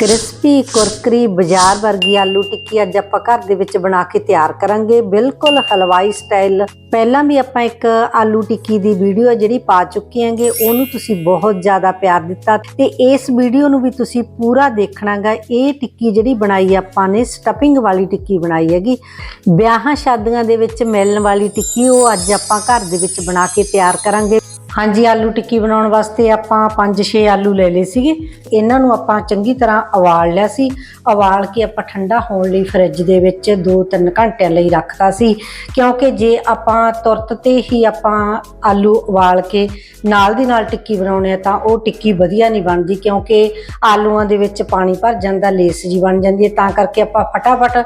Crispy ਕੁਰਕਰੀ ਬਾਜ਼ਾਰ ਵਰਗੀ ਆਲੂ ਟਿੱਕੀ ਅੱਜ ਆਪਾਂ ਘਰ ਦੇ ਵਿੱਚ ਬਣਾ ਕੇ ਤਿਆਰ ਕਰਾਂਗੇ। ਬਿਲਕੁਲ ਹਲਵਾਈ ਸਟਾਈਲ। ਪਹਿਲਾਂ ਵੀ ਆਪਾਂ ਇੱਕ ਆਲੂ ਟਿੱਕੀ ਦੀ ਵੀਡੀਓ ਜਿਹੜੀ ਪਾ ਚੁੱਕੇ ਆਂਗੇ ਉਹਨੂੰ ਤੁਸੀਂ ਬਹੁਤ ਜ਼ਿਆਦਾ ਪਿਆਰ ਦਿੱਤਾ ਤੇ ਇਸ ਵੀਡੀਓ ਨੂੰ ਵੀ ਤੁਸੀਂ ਪੂਰਾ ਦੇਖਣਾਗਾ। ਇਹ ਟਿੱਕੀ ਜਿਹੜੀ ਬਣਾਈ ਆਪਾਂ ਨੇ ਸਟਫਿੰਗ ਵਾਲੀ ਟਿੱਕੀ ਬਣਾਈ ਹੈਗੀ। ਵਿਆਹਾਂ ਸ਼ਾਦੀਆਂ ਦੇ ਵਿੱਚ ਮਿਲਣ ਵਾਲੀ ਟਿੱਕੀ, ਉਹ ਅੱਜ ਆਪਾਂ ਘਰ ਦੇ ਵਿੱਚ ਬਣਾ ਕੇ ਤਿਆਰ ਕਰਾਂਗੇ। ਹਾਂਜੀ, ਆਲੂ ਟਿੱਕੀ ਬਣਾਉਣ ਵਾਸਤੇ ਆਪਾਂ 5-6 ਆਲੂ ਲੈ ਲਏ ਸੀਗੇ। ਇਹਨਾਂ ਨੂੰ ਆਪਾਂ ਚੰਗੀ ਤਰ੍ਹਾਂ ਉਬਾਲ ਲਿਆ ਸੀ। ਉਬਾਲ ਕੇ ਆਪਾਂ ਠੰਡਾ ਹੋਣ ਲਈ ਫਰਿੱਜ ਦੇ ਵਿੱਚ 2-3 ਘੰਟਿਆਂ ਲਈ ਰੱਖਤਾ ਸੀ। ਕਿਉਂਕਿ ਜੇ ਆਪਾਂ ਤੁਰਤ ਤੇ ਹੀ ਆਪਾਂ ਆਲੂ ਉਬਾਲ ਕੇ ਨਾਲ ਦੀ ਨਾਲ ਟਿੱਕੀ ਬਣਾਉਣੇ ਆ, ਤਾਂ ਉਹ ਟਿੱਕੀ ਵਧੀਆ ਨਹੀਂ ਬਣਦੀ। ਕਿਉਂਕਿ ਆਲੂਆਂ ਦੇ ਵਿੱਚ ਪਾਣੀ ਭਰ ਜਾਂਦਾ, ਲੇਸ ਜੀ ਬਣ ਜਾਂਦੀ ਹੈ। ਤਾਂ ਕਰਕੇ ਆਪਾਂ ਫਟਾਫਟ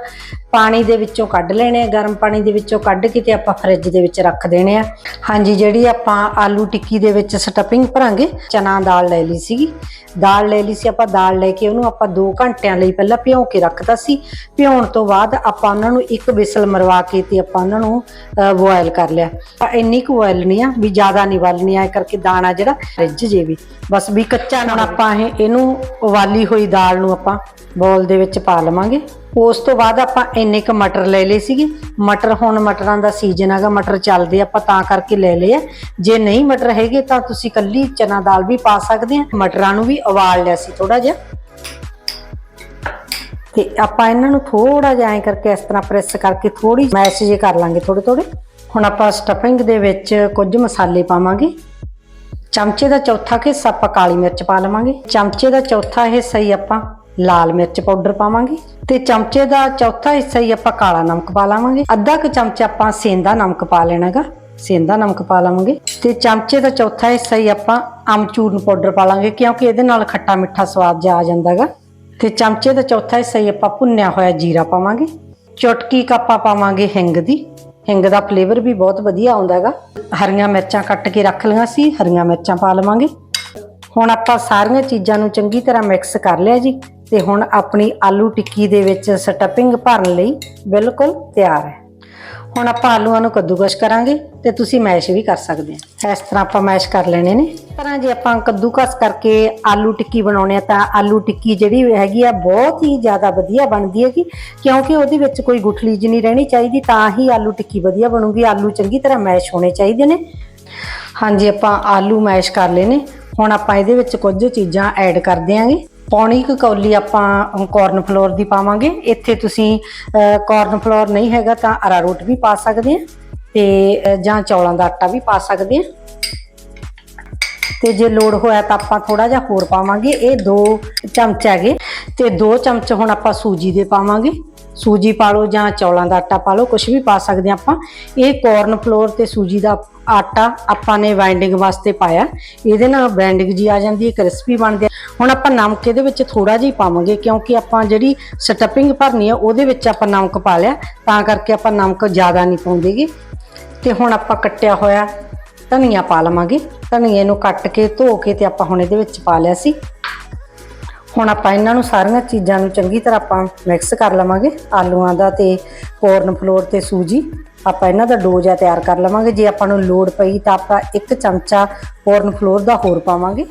ਪਾਣੀ ਦੇ ਵਿੱਚੋਂ ਕੱਢ ਲੈਣੇ ਗਰਮ ਪਾਣੀ ਦੇ ਵਿੱਚੋਂ ਕੱਢ ਕੇ ਤੇ ਆਪਾਂ ਫਰਿੱਜ ਦੇ ਵਿੱਚ ਰੱਖ ਦੇਣੇ ਆ। ਹਾਂਜੀ, ਜਿਹੜੀ ਆਪਾਂ ਆਲੂ ਟਿੱਕੀ ਦੇ ਵਿੱਚ ਸਟਫਿੰਗ ਭਰਾਂਗੇ, ਚਨਾ ਦਾਲ ਲੈ ਲਈ ਸੀਗੀ। ਦਾਲ ਲੈ ਲਈ ਸੀ, ਆਪਾਂ ਦਾਲ ਲੈ ਕੇ ਉਹਨੂੰ ਆਪਾਂ 2 ਘੰਟਿਆਂ ਲਈ ਪਹਿਲਾਂ ਭਿਉਂ ਕੇ ਰੱਖਤਾ ਸੀ। ਭਿਉਣ ਤੋਂ ਬਾਅਦ ਆਪਾਂ ਉਹਨਾਂ ਨੂੰ ਇੱਕ ਵਿਸਲ ਮਰਵਾ ਕੇ ਤੇ ਆਪਾਂ ਉਹਨਾਂ ਨੂੰ ਬੋਇਲ ਕਰ ਲਿਆ। ਤਾਂ ਇੰਨੀ ਕੁ ਬੋਇਲ ਆ, ਵੀ ਜ਼ਿਆਦਾ ਨਹੀਂ ਉਬਾਲਣੀ ਆ ਕਰਕੇ ਦਾਣਾ ਜਿਹੜਾ ਰਿੱਝ ਜੇ ਵੀ। ਬਸ ਵੀ ਕੱਚਾ ਨਾ ਆਪਾਂ ਇਹ, ਇਹਨੂੰ ਉਬਾਲੀ ਹੋਈ ਦਾਲ ਨੂੰ ਆਪਾਂ ਬੋਲ ਦੇ ਵਿੱਚ ਪਾ ਲਵਾਂਗੇ। ਉਸ ਤੋਂ ਬਾਅਦ ਆਪਾਂ ਇੰਨੇ ਕ ਮਟਰ ਲੈ ਲਏ ਸੀਗੇ। ਮਟਰ ਹੁਣ ਮਟਰਾਂ ਦਾ ਸੀਜ਼ਨ ਹੈਗਾ, ਮਟਰ ਚੱਲਦੇ ਆਪਾਂ ਤਾਂ ਕਰਕੇ ਲੈ ਲਏ ਆ। ਜੇ ਨਹੀਂ ਮਟਰ ਹੈਗੇ ਤਾਂ ਤੁਸੀਂ ਕੱਲੀ ਚਨਾ ਦਾਲ ਵੀ ਪਾ ਸਕਦੇ ਆ। ਮਟਰਾਂ ਨੂੰ ਵੀ ਉਬਾਲ ਲਿਆ ਸੀ ਥੋੜਾ ਜਿਹਾ। ਤੇ ਆਪਾਂ ਇਹਨਾਂ ਨੂੰ ਥੋੜਾ ਜਿਹਾ ਐ ਕਰਕੇ ਇਸ ਤਰ੍ਹਾਂ ਪ੍ਰੈਸ ਕਰਕੇ ਥੋੜੀ ਮੈਸ਼ ਜੇ ਕਰ ਲਾਂਗੇ ਥੋੜੇ ਥੋੜੇ ਹੁਣ ਆਪਾਂ ਸਟਫਿੰਗ ਦੇ ਵਿੱਚ ਕੁਝ ਮਸਾਲੇ ਪਾਵਾਂਗੇ। ਚਮਚੇ ਦਾ ਚੌਥਾ ਹਿੱਸਾ ਆਪਾਂ ਕਾਲੀ ਮਿਰਚ ਪਾ ਲਵਾਂਗੇ। ਚਮਚੇ ਦਾ ਚੌਥਾ ਹਿੱਸਾ ਹੀ ਆਪਾਂ ਲਾਲ ਮਿਰਚ ਪਾਊਡਰ ਪਾਵਾਂਗੇ ਤੇ ਚਮਚੇ ਦਾ ਚੌਥਾ ਹਿੱਸਾ ਹੀ ਆਪਾਂ ਕਾਲਾ ਨਮਕ ਪਾ ਲਾਵਾਂਗੇ। ਅੱਧਾ ਕੁ ਚਮਚਾ ਆਪਾਂ ਸੇਂਦਾ ਨਮਕ ਪਾ ਲੈਣਾਗਾ। ਸੇਂਦਾ ਨਮਕ ਪਾ ਲਾਵਾਂਗੇ ਤੇ ਚਮਚੇ ਦਾ ਚੌਥਾ ਹਿੱਸਾ ਹੀ ਆਪਾਂ ਅਮਚੂਰਨ ਪਾਊਡਰ ਪਾ ਲਾਂਗੇ ਕਿਉਂਕਿ ਇਹਦੇ ਨਾਲ ਖੱਟਾ ਮਿੱਠਾ ਸਵਾਦ ਜਿਹਾ ਆ ਜਾਂਦਾਗਾ। ਤੇ ਚਮਚੇ ਦਾ ਚੌਥਾ ਹਿੱਸਾ ਹੀ ਆਪਾਂ ਭੁੰਨਿਆ ਹੋਇਆ ਜੀਰਾ ਪਾਵਾਂਗੇ। ਚੁਟਕੀ ਕੁ ਆਪਾਂ ਪਾਵਾਂਗੇ ਹਿੰਗ ਦੀ। ਹਿੰਗ ਦਾ ਫਲੇਵਰ ਵੀ ਬਹੁਤ ਵਧੀਆ ਆਉਂਦਾ ਹੈਗਾ ਹਰੀਆਂ ਮਿਰਚਾਂ ਕੱਟ ਕੇ ਰੱਖ ਲਈਆਂ ਸੀ, ਹਰੀਆਂ ਮਿਰਚਾਂ ਪਾ ਲਵਾਂਗੇ। ਹੁਣ ਆਪਾਂ ਸਾਰੀਆਂ ਚੀਜ਼ਾਂ ਨੂੰ ਚੰਗੀ ਤਰ੍ਹਾਂ ਮਿਕਸ ਕਰ ਲਿਆ ਜੀ। ਤੇ ਹੁਣ ਆਪਣੀ ਆਲੂ ਟਿੱਕੀ ਦੇ ਵਿੱਚ ਸਟਫਿੰਗ ਭਰਨ ਲਈ ਬਿਲਕੁਲ ਤਿਆਰ ਹੈ। ਹੁਣ ਆਪਾਂ ਆਲੂਆਂ ਨੂੰ ਕੱਦੂਕਸ਼ ਕਰਾਂਗੇ ਤੇ ਤੁਸੀਂ ਮੈਸ਼ ਵੀ ਕਰ ਸਕਦੇ ਆ ਇਸ ਤਰ੍ਹਾਂ ਆਪਾਂ ਮੈਸ਼ ਕਰ ਲੈਣੇ ਨੇ। ਇਸ ਤਰ੍ਹਾਂ ਜੇ ਆਪਾਂ ਕੱਦੂਕਸ ਕਰਕੇ ਆਲੂ ਟਿੱਕੀ ਬਣਾਉਣੇ ਆ ਤਾਂ ਆਲੂ ਟਿੱਕੀ ਜਿਹੜੀ ਹੈਗੀ ਆ ਬਹੁਤ ਹੀ ਜ਼ਿਆਦਾ ਵਧੀਆ ਬਣਦੀ ਹੈਗੀ, ਕਿਉਂਕਿ ਉਹਦੇ ਵਿੱਚ ਕੋਈ ਗੁਠਲੀ ਜਿਹੀ ਨਹੀਂ ਰਹਿਣੀ ਚਾਹੀਦੀ, ਤਾਂ ਹੀ ਆਲੂ ਟਿੱਕੀ ਵਧੀਆ ਬਣੂਗੀ। ਆਲੂ ਚੰਗੀ ਤਰ੍ਹਾਂ ਮੈਸ਼ ਹੋਣੇ ਚਾਹੀਦੇ ਨੇ। ਹਾਂਜੀ, ਆਪਾਂ ਆਲੂ ਮੈਸ਼ ਕਰ ਲਏ ਹੁਣ ਆਪਾਂ ਇਹਦੇ ਵਿੱਚ ਕੁਝ ਚੀਜ਼ਾਂ ਐਡ ਕਰ ਦਿਆਂਗੇ। ਪੌਣੀ ਕੁ ਕੌਲੀ ਆਪਾਂ ਕੋਰਨ ਫਲੋਰ ਦੀ ਪਾਵਾਂਗੇ। ਇੱਥੇ ਤੁਸੀਂ ਕੋਰਨ ਫਲੋਰ ਨਹੀਂ ਹੈਗਾ ਤਾਂ ਅਰਾਰੋਟ ਵੀ ਪਾ ਸਕਦੇ ਆ ਤੇ ਜਾਂ ਚੌਲਾਂ ਦਾ ਆਟਾ ਵੀ ਪਾ ਸਕਦੇ ਆ ਤੇ ਜੇ ਲੋੜ ਹੋਇਆ ਤਾਂ ਆਪਾਂ ਥੋੜਾ ਜਿਹਾ ਹੋਰ ਪਾਵਾਂਗੇ। ਇਹ 2 ਚਮਚ ਹੈਗੇ। ਤੇ 2 ਚਮਚ ਹੁਣ ਆਪਾਂ ਸੂਜੀ ਦੇ ਪਾਵਾਂਗੇ। ਸੂਜੀ ਪਾ ਲਓ ਜਾਂ ਚੌਲਾਂ ਦਾ ਆਟਾ ਪਾ ਲਓ ਕੁਝ ਵੀ ਪਾ ਸਕਦੇ ਹਾਂ ਆਪਾਂ। ਇਹ ਕੋਰਨ ਫਲੋਰ ਤੇ ਸੂਜੀ ਦਾ ਆਟਾ ਆਪਾਂ ਨੇ ਬਾਈਂਡਿੰਗ ਵਾਸਤੇ ਪਾਇਆ। ਇਹਦੇ ਨਾਲ ਬਾਈਂਡਿੰਗ ਜੀ ਆ ਜਾਂਦੀ ਹੈ ਕ੍ਰਿਸਪੀ ਬਣਦੇ ਆ ਹੁਣ ਆਪਾਂ ਨਮਕ ਇਹਦੇ ਵਿੱਚ ਥੋੜਾ ਜਿਹਾ ਪਾਵਾਂਗੇ, ਕਿਉਂਕਿ ਆਪਾਂ ਜਿਹੜੀ ਸਟਫਿੰਗ ਭਰਨੀ ਆ, ਉਹਦੇ ਵਿੱਚ ਆਪਾਂ ਨਮਕ ਪਾ ਲਿਆ, ਤਾਂ ਕਰਕੇ ਆਪਾਂ ਨਮਕ ਜ਼ਿਆਦਾ ਨਹੀਂ ਪਾਉਂਦੇਗੇ। ਤੇ ਹੁਣ ਆਪਾਂ ਕੱਟਿਆ ਹੋਇਆ ਧਨੀਆ ਪਾ ਲਵਾਂਗੇ। ਧਨੀਏ ਨੂੰ ਕੱਟ ਕੇ, ਧੋ ਕੇ ਤੇ ਆਪਾਂ ਹੁਣ ਇਹਦੇ ਵਿੱਚ ਪਾ ਲਿਆ ਸੀ। ਹੁਣ ਆਪਾਂ ਇਹਨਾਂ ਨੂੰ ਸਾਰੀਆਂ ਚੀਜ਼ਾਂ ਨੂੰ ਚੰਗੀ ਤਰ੍ਹਾਂ ਆਪਾਂ ਮਿਕਸ ਕਰ ਲਵਾਂਗੇ। ਆਲੂਆਂ ਦਾ ਤੇ ਕੋਰਨ ਫਲੋਰ ਤੇ ਸੂਜੀ, ਆਪਾਂ ਇਹਨਾਂ ਦਾ ਡੋ ਜਿਹਾ ਤਿਆਰ ਕਰ ਲਵਾਂਗੇ। ਜੇ ਆਪਾਂ ਨੂੰ ਲੋੜ ਪਈ ਤਾਂ ਆਪਾਂ ਇੱਕ ਚਮਚਾ ਕੋਰਨ ਫਲੋਰ ਦਾ ਹੋਰ ਪਾਵਾਂਗੇ।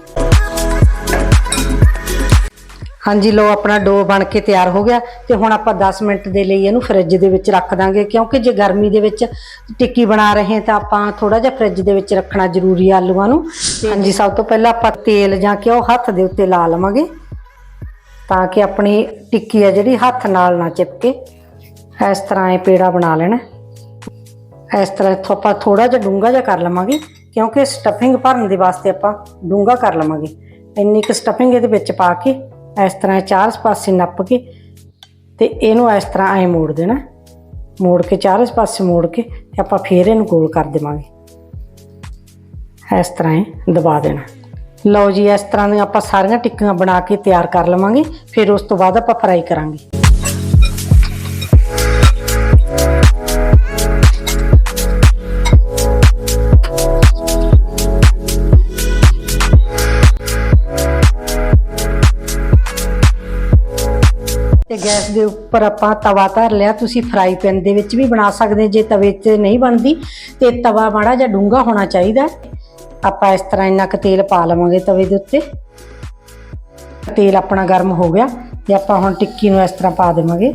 ਹਾਂਜੀ ਲੋ ਆਪਣਾ ਡੋ ਬਣ ਕੇ ਤਿਆਰ ਹੋ ਗਿਆ ਤੇ ਹੁਣ ਆਪਾਂ 10 ਮਿੰਟ ਦੇ ਲਈ ਇਹਨੂੰ ਫ੍ਰਿਜ ਦੇ ਵਿੱਚ ਰੱਖ ਦਾਂਗੇ ਕਿਉਂਕਿ ਜੇ ਗਰਮੀ ਦੇ ਵਿੱਚ ਟਿੱਕੀ ਬਣਾ ਰਹੇ ਤਾਂ ਆਪਾਂ ਥੋੜਾ ਜਿਹਾ ਫ੍ਰਿਜ ਦੇ ਵਿੱਚ ਰੱਖਣਾ ਜ਼ਰੂਰੀ ਆ ਆਲੂਆਂ ਨੂੰ। ਹਾਂਜੀ ਸਭ ਤੋਂ ਪਹਿਲਾਂ ਆਪਾਂ ਤੇਲ ਜਾਂ ਘਿਓ ਹੱਥ ਦੇ ਉੱਤੇ ਲਾ ਲਵਾਂਗੇ ਤਾਂ ਕਿ ਆਪਣੀ ਟਿੱਕੀ ਆ ਜਿਹੜੀ ਹੱਥ ਨਾਲ ਨਾ ਚਿਪਕੇ। ਇਸ ਤਰ੍ਹਾਂ ਇਹ ਪੇੜਾ ਬਣਾ ਲੈਣਾ। ਇਸ ਤਰ੍ਹਾਂ ਇੱਥੋਂ ਆਪਾਂ ਥੋੜਾ ਜਿਹਾ ਡੂੰਘਾ ਜਿਹਾ ਕਰ ਲਵਾਂਗੇ ਕਿਉਂਕਿ ਸਟਫਿੰਗ ਭਰਨ ਦੇ ਵਾਸਤੇ ਆਪਾਂ ਡੂੰਘਾ ਕਰ ਲਵਾਂਗੇ। ਇੰਨੀ ਕੁ ਸਟਫਿੰਗ ਇਹਦੇ ਵਿੱਚ ਪਾ ਕੇ ਇਸ ਤਰ੍ਹਾਂ ਚਾਰ ਪਾਸੇ ਨੱਪ ਕੇ ਤੇ ਇਹਨੂੰ ਇਸ ਤਰ੍ਹਾਂ ਐ ਮੋੜ ਦੇਣਾ। ਮੋੜ ਕੇ ਚਾਰੇ ਪਾਸੇ ਮੋੜ ਕੇ ਤੇ ਆਪਾਂ ਫੇਰ ਇਹਨੂੰ ਗੋਲ ਕਰ ਦੇਵਾਂਗੇ। ਇਸ ਤਰ੍ਹਾਂ ਇਹ ਦਬਾ ਦੇਣਾ। ਲਓ ਜੀ, ਇਸ ਤਰ੍ਹਾਂ ਦੀਆਂ ਆਪਾਂ ਸਾਰੀਆਂ ਟਿੱਕੀਆਂ ਬਣਾ ਕੇ ਤਿਆਰ ਕਰ ਲਵਾਂਗੇ। ਫਿਰ ਉਸ ਤੋਂ ਬਾਅਦ ਆਪਾਂ ਫਰਾਈ ਕਰਾਂਗੇ। ਤੇ ਗੈਸ ਦੇ ਉੱਪਰ ਆਪਾਂ ਤਵਾ ਧਰ ਲਿਆ। ਤੁਸੀਂ ਫਰਾਈ ਪੈਨ ਦੇ ਵਿੱਚ ਵੀ ਬਣਾ ਸਕਦੇ ਜੇ ਤਵੇ 'ਤੇ ਨਹੀਂ ਬਣਦੀ, ਤੇ ਤਵਾ ਮਾੜਾ ਜਿਹਾ ਡੂੰਘਾ ਹੋਣਾ ਚਾਹੀਦਾ। ਆਪਾਂ ਇਸ ਤਰ੍ਹਾਂ ਇੰਨਾ ਕੁ ਤੇਲ ਪਾ ਲਵਾਂਗੇ ਤਵੇ ਦੇ ਉੱਤੇ। ਤੇਲ ਆਪਣਾ ਗਰਮ ਹੋ ਗਿਆ, ਤੇ ਆਪਾਂ ਹੁਣ ਟਿੱਕੀ ਨੂੰ ਇਸ ਤਰ੍ਹਾਂ ਪਾ ਦੇਵਾਂਗੇ।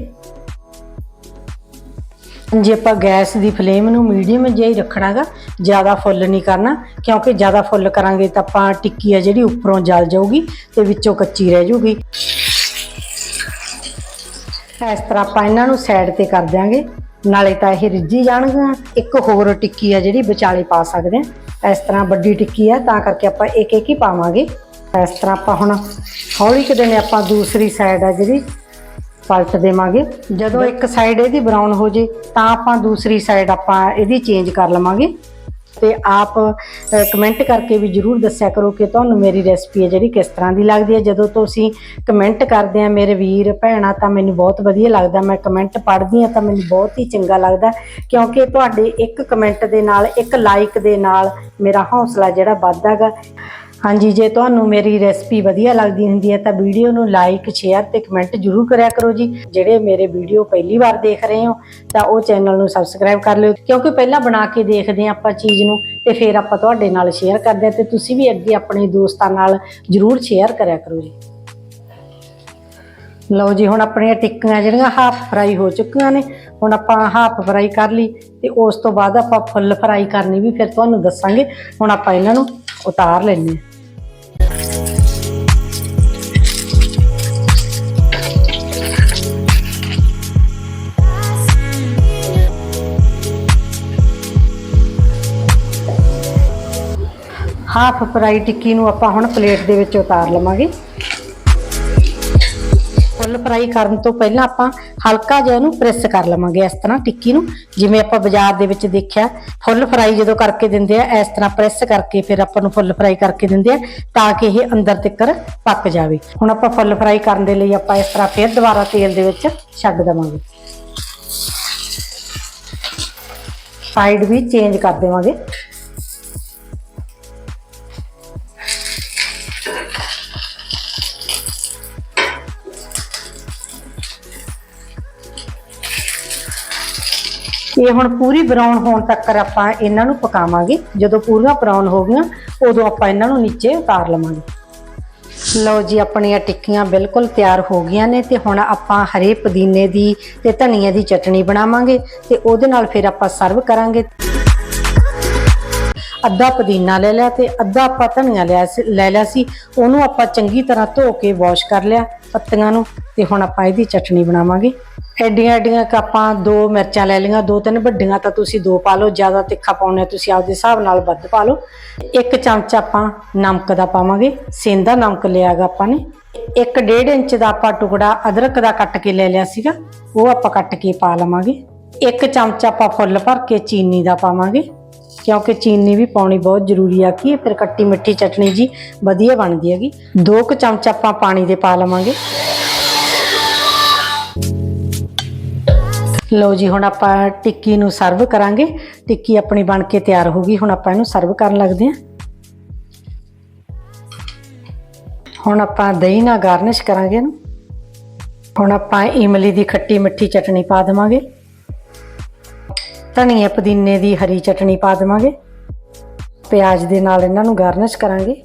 ਜੇ ਆਪਾਂ ਗੈਸ ਦੀ ਫਲੇਮ ਨੂੰ ਮੀਡੀਅਮ ਜਿਹਾ ਹੀ ਰੱਖਣਾਗਾ, ਜ਼ਿਆਦਾ ਫੁੱਲ ਨਹੀਂ ਕਰਨਾ, ਕਿਉਂਕਿ ਜ਼ਿਆਦਾ ਫੁੱਲ ਕਰਾਂਗੇ ਤਾਂ ਆਪਾਂ ਟਿੱਕੀ ਆ ਜਿਹੜੀ ਉੱਪਰੋਂ ਜਲ ਜਾਊਗੀ ਤੇ ਵਿੱਚੋਂ ਕੱਚੀ ਰਹਿ ਜਾਊਗੀ। ਇਸ ਤਰ੍ਹਾਂ ਆਪਾਂ ਇਹਨਾਂ ਨੂੰ ਸਾਈਡ ਤੇ ਕਰ ਦਿਆਂਗੇ। ਨਾਲੇ ਤਾਂ ਇਹ ਰਿੱਝੀ ਜਾਣਗੀਆਂ। ਇੱਕ ਹੋਰ ਟਿੱਕੀ ਆ ਜਿਹੜੀ ਵਿਚਾਲੇ ਪਾ ਸਕਦੇ ਆ ਇਸ ਤਰ੍ਹਾਂ ਵੱਡੀ ਟਿੱਕੀ ਆ, ਤਾਂ ਕਰਕੇ ਆਪਾਂ ਇੱਕ ਇੱਕ ਹੀ ਪਾਵਾਂਗੇ। ਇਸ ਤਰ੍ਹਾਂ ਆਪਾਂ ਹੁਣ ਹੌਲੀ ਕੁ ਦਿਨ ਆਪਾਂ ਦੂਸਰੀ ਸਾਈਡ ਆ ਜਿਹੜੀ, ਪਲਟ ਦੇਵਾਂਗੇ। ਜਦੋਂ ਇੱਕ ਸਾਈਡ ਇਹਦੀ ਬਰਾਊਨ ਹੋ ਜੇ, ਤਾਂ ਆਪਾਂ ਦੂਸਰੀ ਸਾਈਡ ਆਪਾਂ ਇਹਦੀ ਚੇਂਜ ਕਰ ਲਵਾਂਗੇ। ਤੇ ਆਪ ਕਮੈਂਟ ਕਰਕੇ ਵੀ ਜਰੂਰ ਦੱਸਿਆ ਕਰੋ ਕਿ ਤੁਹਾਨੂੰ ਮੇਰੀ ਰੈਸਪੀ ਹੈ ਜਿਹੜੀ ਕਿਸ ਤਰ੍ਹਾਂ ਦੀ ਲੱਗਦੀ ਹੈ। ਜਦੋਂ ਤੁਸੀਂ ਕਮੈਂਟ ਕਰਦੇ ਆ ਮੇਰੇ ਵੀਰ, ਭੈਣਾਂ, ਤਾਂ ਮੈਨੂੰ ਬਹੁਤ ਵਧੀਆ ਲੱਗਦਾ। ਮੈਂ ਕਮੈਂਟ ਪੜ੍ਹਦੀ ਆ ਤਾਂ ਮੈਨੂੰ ਬਹੁਤ ਹੀ ਚੰਗਾ ਲੱਗਦਾ, ਕਿਉਂਕਿ ਤੁਹਾਡੇ ਇੱਕ ਕਮੈਂਟ ਦੇ ਨਾਲ, ਇੱਕ ਲਾਈਕ ਦੇ ਨਾਲ ਮੇਰਾ ਹੌਸਲਾ ਜਿਹੜਾ ਵੱਧਦਾਗਾ ਹਾਂਜੀ, ਜੇ ਤੁਹਾਨੂੰ ਮੇਰੀ ਰੈਸਪੀ ਵਧੀਆ ਲੱਗਦੀ ਹੁੰਦੀ ਹੈ ਤਾਂ ਵੀਡੀਓ ਨੂੰ ਲਾਈਕ ਸ਼ੇਅਰ ਤੇ ਕਮੈਂਟ ਜਰੂਰ ਕਰਿਆ ਕਰੋ ਜੀ। ਜਿਹੜੇ ਮੇਰੇ ਵੀਡੀਓ ਪਹਿਲੀ ਵਾਰ ਦੇਖ ਰਹੇ ਹੋ, ਤਾਂ ਉਹ ਚੈਨਲ ਨੂੰ ਸਬਸਕ੍ਰਾਈਬ ਕਰ ਲਿਓ। ਕਿਉਂਕਿ ਪਹਿਲਾਂ ਬਣਾ ਕੇ ਦੇਖਦੇ ਹਾਂ ਆਪਾਂ ਚੀਜ਼ ਨੂੰ ਤੇ ਫਿਰ ਆਪਾਂ ਤੁਹਾਡੇ ਨਾਲ ਸ਼ੇਅਰ ਕਰਦੇ ਹਾਂ ਤੇ ਤੁਸੀਂ ਵੀ ਅੱਗੇ ਆਪਣੇ ਦੋਸਤਾਂ ਨਾਲ ਜਰੂਰ ਸ਼ੇਅਰ ਕਰਿਆ ਕਰੋ ਜੀ। ਲਓ ਜੀ, ਹੁਣ ਆਪਣੀਆਂ ਟਿੱਕੀਆਂ ਜਿਹੜੀਆਂ ਹਾਫ ਫਰਾਈ ਹੋ ਚੁੱਕੀਆਂ ਨੇ, ਹੁਣ ਆਪਾਂ ਹਾਫ ਫਰਾਈ ਕਰ ਲਈ ਤੇ ਉਸ ਤੋਂ ਬਾਅਦ ਆਪਾਂ ਫੁੱਲ ਫਰਾਈ ਕਰਨੀ ਵੀ ਫਿਰ ਤੁਹਾਨੂੰ ਦੱਸਾਂਗੇ। ਹੁਣ ਆਪਾਂ ਇਹਨਾਂ ਨੂੰ ਉਤਾਰ ਲੈਂਦੇ ਹਾਂ। ਹਾਫ ਫਰਾਈ ਟਿੱਕੀ ਨੂੰ ਆਪਾਂ ਹੁਣ ਪਲੇਟ ਦੇ ਵਿੱਚ ਉਤਾਰ ਲਵਾਂਗੇ। ਫੁੱਲ ਫਰਾਈ ਕਰਨ ਤੋਂ ਪਹਿਲਾਂ ਆਪਾਂ ਹਲਕਾ ਜਿਹਾ ਇਹਨੂੰ ਪ੍ਰੈਸ ਕਰ ਲਵਾਂਗੇ ਇਸ ਤਰ੍ਹਾਂ ਟਿੱਕੀ ਨੂੰ। ਜਿਵੇਂ ਆਪਾਂ ਬਾਜ਼ਾਰ ਦੇ ਵਿੱਚ ਦੇਖਿਆ, ਫੁੱਲ ਫਰਾਈ ਜਦੋਂ ਕਰਕੇ ਦਿੰਦੇ ਆ, ਇਸ ਤਰ੍ਹਾਂ ਪ੍ਰੈਸ ਕਰਕੇ ਫਿਰ ਆਪਾਂ ਨੂੰ ਫੁੱਲ ਫਰਾਈ ਕਰਕੇ ਦਿੰਦੇ ਆ ਤਾਂ ਕਿ ਇਹ ਅੰਦਰ ਤੱਕਰ ਪੱਕ ਜਾਵੇ। ਹੁਣ ਆਪਾਂ ਫੁੱਲ ਫਰਾਈ ਕਰਨ ਦੇ ਲਈ ਆਪਾਂ ਇਸ ਤਰ੍ਹਾਂ ਫਿਰ ਦੁਬਾਰਾ ਤੇਲ ਦੇ ਵਿੱਚ ਛੱਡ ਦੇਵਾਂਗੇ। ਸਾਈਡ ਵੀ ਚੇਂਜ ਕਰ ਦੇਵਾਂਗੇ। ਇਹ ਹੁਣ ਪੂਰੀ ਬਰਾਊਨ ਹੋਣ ਤੱਕ ਆਪਾਂ ਇਹਨਾਂ ਨੂੰ ਪਕਾਵਾਂਗੇ। ਜਦੋਂ ਪੂਰੀਆਂ ਬਰਾਊਨ ਹੋ ਗਈਆਂ, ਉਦੋਂ ਆਪਾਂ ਇਹਨਾਂ ਨੂੰ ਨੀਚੇ ਉਤਾਰ ਲਵਾਂਗੇ। ਲਓ ਜੀ, ਆਪਣੀਆਂ ਟਿੱਕੀਆਂ ਬਿਲਕੁਲ ਤਿਆਰ ਹੋ ਗਈਆਂ ਨੇ ਤੇ ਹੁਣ ਆਪਾਂ ਹਰੇ ਪੁਦੀਨੇ ਦੀ ਤੇ ਧਨੀਏ ਦੀ ਚਟਣੀ ਬਣਾਵਾਂਗੇ ਤੇ ਉਹਦੇ ਨਾਲ ਫਿਰ ਆਪਾਂ ਸਰਵ ਕਰਾਂਗੇ। ਅੱਧਾ ਪੁਦੀਨਾ ਲੈ ਲਿਆ ਤੇ ਅੱਧਾ ਆਪਾਂ ਧਨੀਆ ਲਿਆ ਸੀ ਲੈ ਲਿਆ ਸੀ। ਉਹਨੂੰ ਆਪਾਂ ਚੰਗੀ ਤਰ੍ਹਾਂ ਧੋ ਕੇ ਵਾਸ਼ ਕਰ ਲਿਆ ਪੱਤੀਆਂ ਨੂੰ ਤੇ ਹੁਣ ਆਪਾਂ ਇਹਦੀ ਚਟਣੀ ਬਣਾਵਾਂਗੇ। ਐਡੀਆਂ ਐਡੀਆਂ ਆਪਾਂ ਦੋ ਮਿਰਚਾਂ ਲੈ ਲਈਆਂ, ਦੋ ਤਿੰਨ ਵੱਡੀਆਂ ਤਾਂ ਤੁਸੀਂ ਦੋ ਪਾ ਲਓ, ਜ਼ਿਆਦਾ ਤਿੱਖਾ ਪਾਉਣਾ ਤੁਸੀਂ ਆਪਦੇ ਹਿਸਾਬ ਨਾਲ ਵੱਧ ਪਾ ਲਓ। ਇੱਕ ਚਮਚ ਆਪਾਂ ਨਮਕ ਦਾ ਪਾਵਾਂਗੇ ਸੇਂਦਾ ਨਮਕ ਲਿਆਗਾ ਆਪਾਂ ਨੇ। ਇੱਕ ਡੇਢ ਇੰਚ ਦਾ ਆਪਾਂ ਟੁਕੜਾ ਅਦਰਕ ਦਾ ਕੱਟ ਕੇ ਲੈ ਲਿਆ ਸੀਗਾ, ਉਹ ਆਪਾਂ ਕੱਟ ਕੇ ਪਾ ਲਵਾਂਗੇ। ਇੱਕ ਚਮਚ ਆਪਾਂ ਫੁੱਲ ਭਰ ਕੇ ਚੀਨੀ ਦਾ ਪਾਵਾਂਗੇ। ਕਿਉਂਕਿ ਚੀਨੀ ਵੀ ਪਾਉਣੀ ਬਹੁਤ ਜ਼ਰੂਰੀ ਆ ਕਿ, ਫਿਰ ਖੱਟੀ ਮਿੱਠੀ ਚਟਣੀ ਜੀ ਵਧੀਆ ਬਣਦੀ ਹੈਗੀ। ਦੋ ਕੁ ਚਮਚ ਆਪਾਂ ਪਾਣੀ ਦੇ ਪਾ ਲਵਾਂਗੇ। ਲਓ ਜੀ, ਹੁਣ ਆਪਾਂ ਟਿੱਕੀ ਨੂੰ ਸਰਵ ਕਰਾਂਗੇ। ਟਿੱਕੀ ਆਪਣੀ ਬਣ ਕੇ ਤਿਆਰ ਹੋ ਗਈ, ਹੁਣ ਆਪਾਂ ਇਹਨੂੰ ਸਰਵ ਕਰਨ ਲੱਗਦੇ ਹਾਂ। ਹੁਣ ਆਪਾਂ ਦਹੀਂ ਨਾਲ ਗਾਰਨਿਸ਼ ਕਰਾਂਗੇ ਇਹਨੂੰ। ਹੁਣ ਆਪਾਂ ਇਮਲੀ ਦੀ ਖੱਟੀ ਮਿੱਠੀ ਚਟਣੀ ਪਾ ਦੇਵਾਂਗੇ। ਧਨੀਏ ਪੁਦੀਨੇ ਦੀ ਹਰੀ ਚਟਣੀ ਪਾ ਦੇਵਾਂਗੇ। ਪਿਆਜ਼ ਦੇ ਨਾਲ ਇਹਨਾਂ ਨੂੰ ਗਾਰਨਿਸ਼ ਕਰਾਂਗੇ।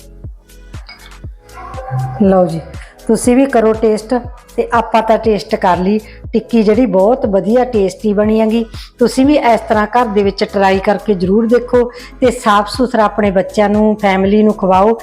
ਲਓ ਜੀ, ਤੁਸੀਂ ਵੀ ਕਰੋ ਟੇਸਟ ਤੇ ਆਪਾਂ ਤਾਂ ਟੇਸਟ ਕਰ ਲਈ। ਟਿੱਕੀ ਜਿਹੜੀ ਬਹੁਤ ਵਧੀਆ ਟੇਸਟੀ ਬਣੀ ਹੈਗੀ। ਤੁਸੀਂ ਵੀ ਇਸ ਤਰ੍ਹਾਂ ਘਰ ਦੇ ਵਿੱਚ ਟਰਾਈ ਕਰਕੇ ਜਰੂਰ ਦੇਖੋ ਤੇ ਸਾਫ਼ ਸੁਥਰਾ ਆਪਣੇ ਬੱਚਿਆਂ ਨੂੰ ਫੈਮਿਲੀ ਨੂੰ ਖਵਾਓ।